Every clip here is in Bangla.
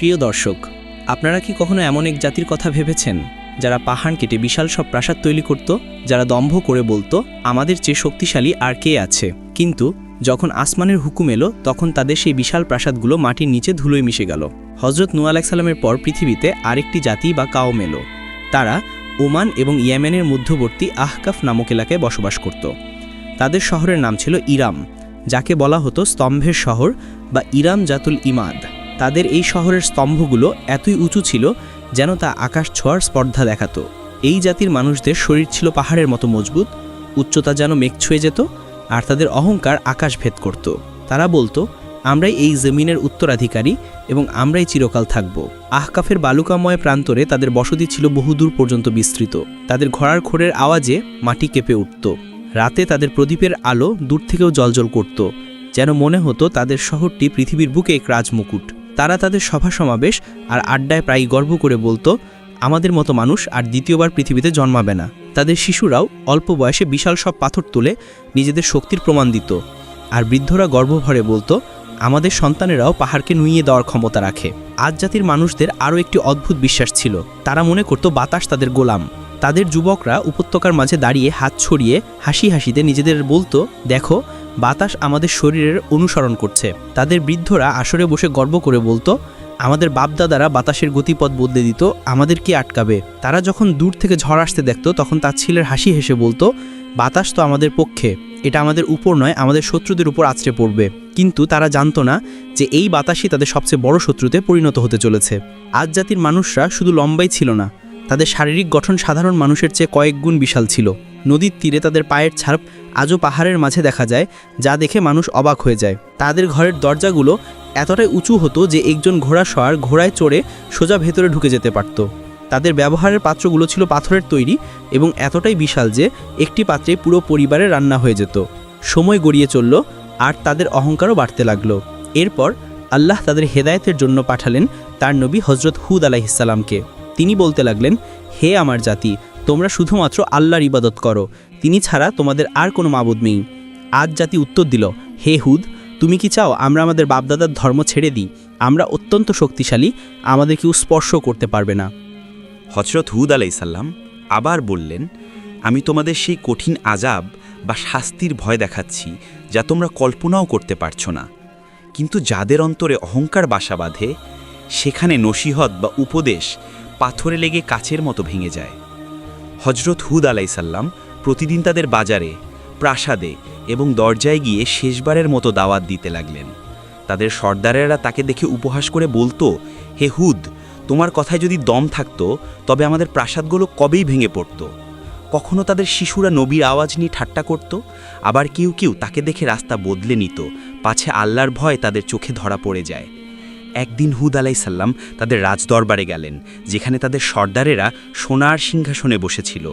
প্রিয় দর্শক, আপনারা কি কখনো এমন এক জাতির কথা ভেবেছেন, যারা পাহাড় কেটে বিশাল সব প্রাসাদ তৈরি করত, যারা দম্ভ করে বলতো, আমাদের চেয়ে শক্তিশালী আর কে আছে? কিন্তু যখন আসমানের হুকুম এলো, তখন তাদের সেই বিশাল প্রাসাদগুলো মাটির নিচে ধুলোয় মিশে গেল। হজরত নূ সালামের পর পৃথিবীতে আরেকটি জাতি বা কাওম এলো। তারা ওমান এবং ইয়েমেনের মধ্যবর্তী আহকাফ নামক এলাকায় বসবাস করত। তাদের শহরের নাম ছিল ইরাম, যাকে বলা হতো স্তম্ভের শহর বা ইরাম জাতুল ইমাদ। তাদের এই শহরের স্তম্ভগুলো এতই উঁচু ছিল যেন তা আকাশ ছোঁয়ার স্পর্ধা দেখাত। এই জাতির মানুষদের শরীর ছিল পাহাড়ের মতো মজবুত, উচ্চতা যেন মেঘ ছুঁয়ে যেত আর তাদের অহংকার আকাশ ভেদ করত। তারা বলতো, আমরাই এই জমিনের উত্তরাধিকারী এবং আমরাই চিরকাল থাকব। আহকাফের বালুকাময় প্রান্তরে তাদের বসতি ছিল বহুদূর পর্যন্ত বিস্তৃত। তাদের ঘোড়ার খোরের আওয়াজে মাটি কেঁপে উঠত। রাতে তাদের প্রদীপের আলো দূর থেকেও জলজল করত, যেন মনে হতো তাদের শহরটি পৃথিবীর বুকে এক রাজমুকুট। তারা তাদের সভা সমাবেশ আর আড্ডায় প্রায় গর্ব করে বলতো, আমাদের মতো মানুষ আর দ্বিতীয়বার পৃথিবীতে জন্মাবে না। তাদের শিশুরাও অল্প বয়সে বিশাল সব পাথর তুলে নিজেদের শক্তির প্রমাণ দিত। আর বৃদ্ধরা গর্বভরে বলতো, আমাদের সন্তানেরাও পাহাড়কে নুইয়ে দেওয়ার ক্ষমতা রাখে। আজ জাতির মানুষদের আরও একটি অদ্ভুত বিশ্বাস ছিল। তারা মনে করত, বাতাস তাদের গোলাম। তাদের যুবকরা উপত্যকার মাঝে দাঁড়িয়ে হাত ছড়িয়ে হাসি হাসিতে নিজেদের বলতো, দেখো বাতাস আমাদের শরীরের অনুসরণ করছে। তাদের বৃদ্ধরা আসরে বসে গর্ব করে বলতো, আমাদের বাপদাদারা বাতাসের গতিপথ বদলে দিত আমাদের কি আটকাবে। তারা যখন দূর থেকে ঝড় আসতে দেখতো, তখন তার ছেলের হাসি হেসে বলতো, বাতাস তো আমাদের পক্ষে, এটা আমাদের উপর নয়, আমাদের শত্রুদের উপর আছড়ে পড়বে। কিন্তু তারা জানতো না যে এই বাতাসই তাদের সবচেয়ে বড় শত্রুতে পরিণত হতে চলেছে। আজ জাতির মানুষরা শুধু লম্বাই ছিল না, তাদের শারীরিক গঠন সাধারণ মানুষের চেয়ে কয়েক গুণ বিশাল ছিল। নদীর তীরে তাদের পায়ের ছাপ আজও পাহাড়ের মাঝে দেখা যায়, যা দেখে মানুষ অবাক হয়ে যায়। তাদের ঘরের দরজাগুলো এতটাই উঁচু হতো যে একজন ঘোড়া সওয়ার ঘোড়ায় চড়ে সোজা ভেতরে ঢুকে যেতে পারত। তাদের ব্যবহারের পাত্রগুলো ছিল পাথরের তৈরি এবং এতটাই বিশাল যে একটি পাত্রে পুরো পরিবারে রান্না হয়ে যেত। সময় গড়িয়ে চলল, আর তাদের অহংকারও বাড়তে লাগল। এরপর আল্লাহ তাদের হেদায়েতের জন্য পাঠালেন তার নবী হজরত হুদ আলাহিসাল্লামকে তিনি বলতে লাগলেন, হে আমার জাতি তোমরা শুধুমাত্র আল্লাহর ইবাদত করো। তিনি ছাড়া তোমাদের আর কোনো মাবুদ নেই। আজ জাতি উত্তর দিল, হে হুদ, তুমি কি চাও আমরা আমাদের বাপদাদার ধর্ম ছেড়ে দিই? আমরা অত্যন্ত শক্তিশালী আমাদের কেউ স্পর্শ করতে পারবে না। হজরত হুদ আলাইসাল্লাম আবার বললেন, আমি তোমাদের সেই কঠিন আজাব বা শাস্তির ভয় দেখাচ্ছি, যা তোমরা কল্পনাও করতে পারছ না। কিন্তু যাদের অন্তরে অহংকার বাসা বাঁধে, সেখানে নসিহত বা উপদেশ পাথরে লেগে কাছের মতো ভেঙে যায়। হজরত হুদ আলাইসাল্লাম প্রতিদিন তাদের বাজারে, প্রাসাদে এবং দরজায় গিয়ে শেষবারের মতো দাওয়াত দিতে লাগলেন। তাদের সর্দারেরা তাকে দেখে উপহাস করে বলতো, হে হুদ, তোমার কথায় যদি দম থাকতো, তবে আমাদের প্রাসাদগুলো কবেই ভেঙে পড়তো? কখনো তাদের শিশুরা নবীর আওয়াজ নিয়ে ঠাট্টা করত? আবার কেউ কেউ তাকে দেখে রাস্তা বদলে নিত, পাছে আল্লাহর ভয় তাদের চোখে ধরা পড়ে যায়। একদিন হুদ আলাইসাল্লাম তাদের রাজদরবারে গেলেন, যেখানে তাদের সর্দারেরা সোনার সিংহাসনে বসেছিল।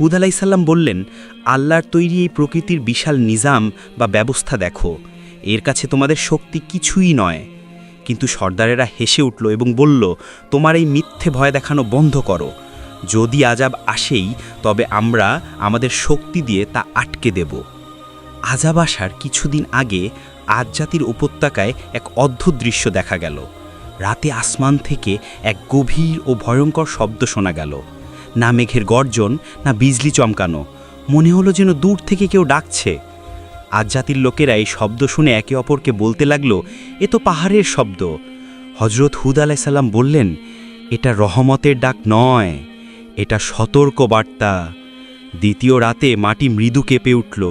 হুদ আলাইসাল্লাম বললেন, আল্লাহর তৈরি এই প্রকৃতির বিশাল নিজাম বা ব্যবস্থা দেখো, এর কাছে তোমাদের শক্তি কিছুই নয়। কিন্তু সর্দারেরা হেসে উঠল এবং বলল, তোমার এই মিথ্যে ভয় দেখানো বন্ধ করো। যদি আজাব আসেই, তবে আমরা আমাদের শক্তি দিয়ে তা আটকে দেব। আজাব আসার কিছুদিন আগে আজ জাতির উপত্যকায় এক অদ্ভুত দৃশ্য দেখা গেল। রাতে আসমান থেকে এক গভীর ও ভয়ঙ্কর শব্দ শোনা গেল। না মেঘের গর্জন, না বিজলি চমকানো। মনে হলো যেন দূর থেকে কেউ ডাকছে। আজ জাতির লোকেরা এই শব্দ শুনে একে অপরকে বলতে লাগল, এ তো পাহাড়ের শব্দ। হজরত হুদ আলাইসাল্লাম বললেন, এটা রহমতের ডাক নয়, এটা সতর্ক বার্তা দ্বিতীয় রাতে মাটি মৃদু কেঁপে উঠল।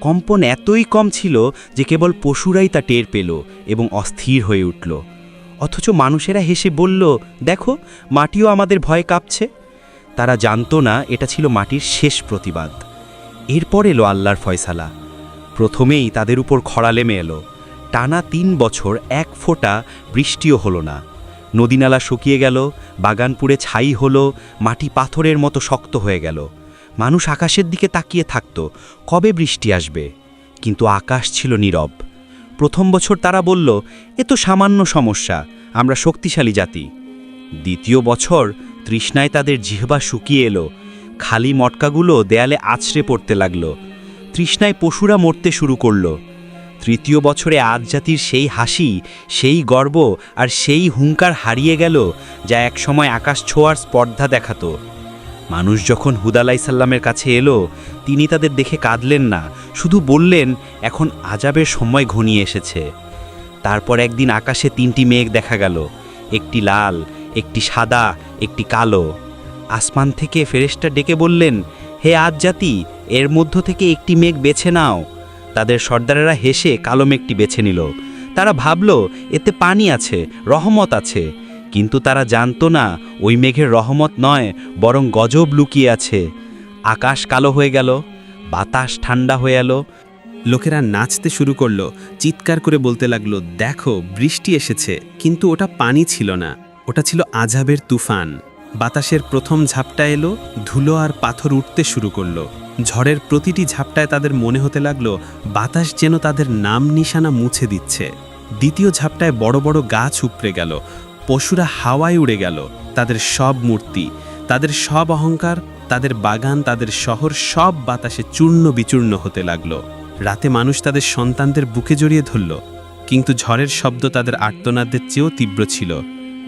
কম্পন এতই কম ছিল যে কেবল পশুরাই তা টের পেল এবং অস্থির হয়ে উঠল। অথচ মানুষেরা হেসে বলল, দেখো, মাটিও আমাদের ভয়ে কাঁপছে। তারা জানতো না এটা ছিল মাটির শেষ প্রতিবাদ। এরপর এলো আল্লাহর ফয়সালা। প্রথমেই তাদের উপর খরা লেমে এলো। টানা তিন বছর এক ফোঁটা বৃষ্টিও হলো না। নদীনালা শুকিয়ে গেল, বাগানপুরে ছাই হলো, মাটি পাথরের মতো শক্ত হয়ে গেল। মানুষ আকাশের দিকে তাকিয়ে থাকত, কবে বৃষ্টি আসবে? কিন্তু আকাশ ছিল নীরব। প্রথম বছর তারা বলল, এ তো সামান্য সমস্যা, আমরা শক্তিশালী জাতি। দ্বিতীয় বছর তৃষ্ণায় তাদের জিহবা শুকিয়ে এলো, খালি মটকাগুলো দেয়ালে আছড়ে পড়তে লাগল। তৃষ্ণায় পশুরা মরতে শুরু করল। তৃতীয় বছরে আজ জাতির সেই হাসি, সেই গর্ব আর সেই হুঙ্কার হারিয়ে গেল, যা একসময় আকাশ ছোঁয়ার স্পর্ধা দেখাতো। মানুষ যখন হুদালাই সাল্লামের কাছে এলো, তিনি তাদের দেখে কাঁদলেন না, শুধু বললেন, এখন আজাবের সময় ঘনিয়ে এসেছে। তারপর একদিন আকাশে তিনটি মেঘ দেখা গেল, একটি লাল, একটি সাদা, একটি কালো। আসমান থেকে ফেরেশতা ডেকে বললেন, হে আজ জাতি, এর মধ্য থেকে একটি মেঘ বেছে নাও। তাদের সর্দারেরা হেসে কালো মেঘটি বেছে নিল। তারা ভাবল, এতে পানি আছে, রহমত আছে। কিন্তু তারা জানতো না, ওই মেঘের রহমত নয়, বরং গজব লুকিয়ে আছে। আকাশ কালো হয়ে গেল, বাতাস ঠান্ডা হয়ে এলো। লোকেরা নাচতে শুরু করল, চিৎকার করে বলতে লাগল, দেখো, বৃষ্টি এসেছে, কিন্তু ওটা পানি ছিল না, ওটা ছিল আজাবের তুফান। বাতাসের প্রথম ঝাপটা এলো, ধুলো আর পাথর উঠতে শুরু করল। ঝড়ের প্রতিটি ঝাপটায় তাদের মনে হতে লাগল, বাতাস যেন তাদের নাম নিশানা মুছে দিচ্ছে। দ্বিতীয় ঝাপটায় বড় বড় গাছ উপড়ে গেল পশুরা হাওয়ায় উড়ে গেল, তাদের সব মূর্তি, তাদের সব অহংকার, তাদের বাগান, তাদের শহর সব বাতাসে চূর্ণ বিচূর্ণ হতে লাগল। রাতে মানুষ তাদের সন্তানদের বুকে জড়িয়ে ধরল, কিন্তু ঝড়ের শব্দ তাদের আর্তনাদের চেয়েও তীব্র ছিল।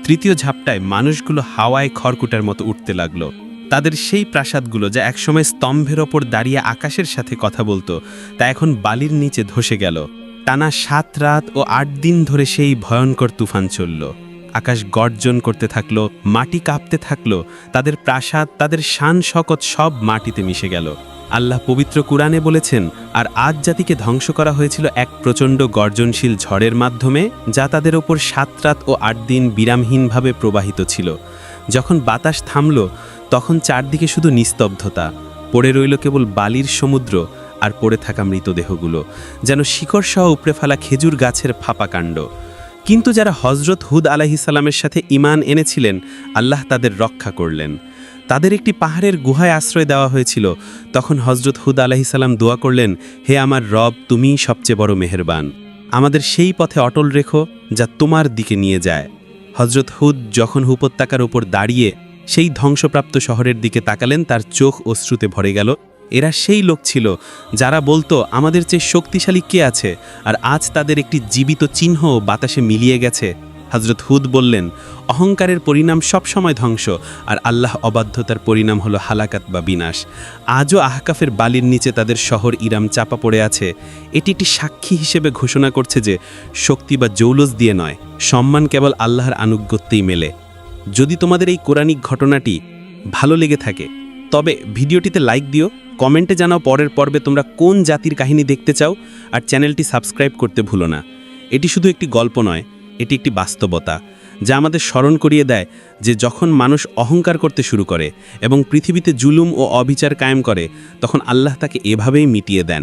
তৃতীয় ঝাপটায় মানুষগুলো হাওয়ায় খড়কুটার মতো উঠতে লাগল। তাদের সেই প্রাসাদগুলো যা একসময় স্তম্ভের ওপর দাঁড়িয়ে আকাশের সাথে কথা বলতো, তা এখন বালির নিচে ধসে গেল। টানা সাত রাত ও আট দিন ধরে সেই ভয়ঙ্কর তুফান চলল। আকাশ গর্জন করতে থাকল, মাটি কাঁপতে থাকল, তাদের প্রাসাদ, তাদের শান শকত সব মাটিতে মিশে গেল। আল্লাহ পবিত্র কুরআনে বলেছেন, আর আজ জাতিকে ধ্বংস করা হয়েছিল এক প্রচণ্ড গর্জনশীল ঝড়ের মাধ্যমে, যা তাদের ওপর সাত রাত ও আট দিন বিরামহীনভাবে প্রবাহিত ছিল। যখন বাতাস থামল, তখন চারদিকে শুধু নিস্তব্ধতা। পড়ে রইল কেবল বালির সমুদ্র আর পড়ে থাকা মৃতদেহগুলো, যেন শিকড় সহ উপড়ে ফেলা খেজুর গাছের ফাঁপা কাণ্ড। কিন্তু যারা হজরত হুদ আলাহিসাল্লামের সাথে ইমান এনেছিলেন, আল্লাহ তাদের রক্ষা করলেন। তাদের একটি পাহাড়ের গুহায় আশ্রয় দেওয়া হয়েছিল। তখন হজরত হুদ আলাহিসাল্লাম দোয়া করলেন, হে আমার রব, তুমিই সবচেয়ে বড় মেহেরবান। আমাদের সেই পথে অটল রেখো যা তোমার দিকে নিয়ে যায়। হজরত হুদ যখন উপত্যকার উপর দাঁড়িয়ে সেই ধ্বংসপ্রাপ্ত শহরের দিকে তাকালেন, তার চোখ অশ্রুতে ভরে গেল। এরা সেই লোক ছিল যারা বলতো, আমাদের চেয়ে শক্তিশালী কে আছে? আর আজ তাদের একটি জীবিত চিহ্ন বাতাসে মিলিয়ে গেছে। হজরত হুদ বললেন, অহংকারের পরিণাম সবসময় ধ্বংস, আর আল্লাহ অবাধ্যতার পরিণাম হলো হালাকাত বা বিনাশ। আজও আহকাফের বালির নিচে তাদের শহর ইরাম চাপা পড়ে আছে। এটি একটি সাক্ষী হিসেবে ঘোষণা করছে যে, শক্তি বা জৌলস দিয়ে নয়, সম্মান কেবল আল্লাহর আনুগত্যেই মেলে। যদি তোমাদের এই কোরআনিক ঘটনাটি ভালো লেগে থাকে তবে ভিডিওটিতে লাইক দিও, কমেন্টে জানাও পরের পর্বে তোমরা কোন জাতির কাহিনী দেখতে চাও, আর চ্যানেলটি সাবস্ক্রাইব করতে ভুলো না। এটি শুধু একটি গল্প নয়, এটি একটি বাস্তবতা, যা আমাদের স্মরণ করিয়ে দেয় যে যখন মানুষ অহংকার করতে শুরু করে এবং পৃথিবীতে জুলুম ও অবিচার কায়েম করে, তখন আল্লাহ তাকে এভাবেই মিটিয়ে দেন।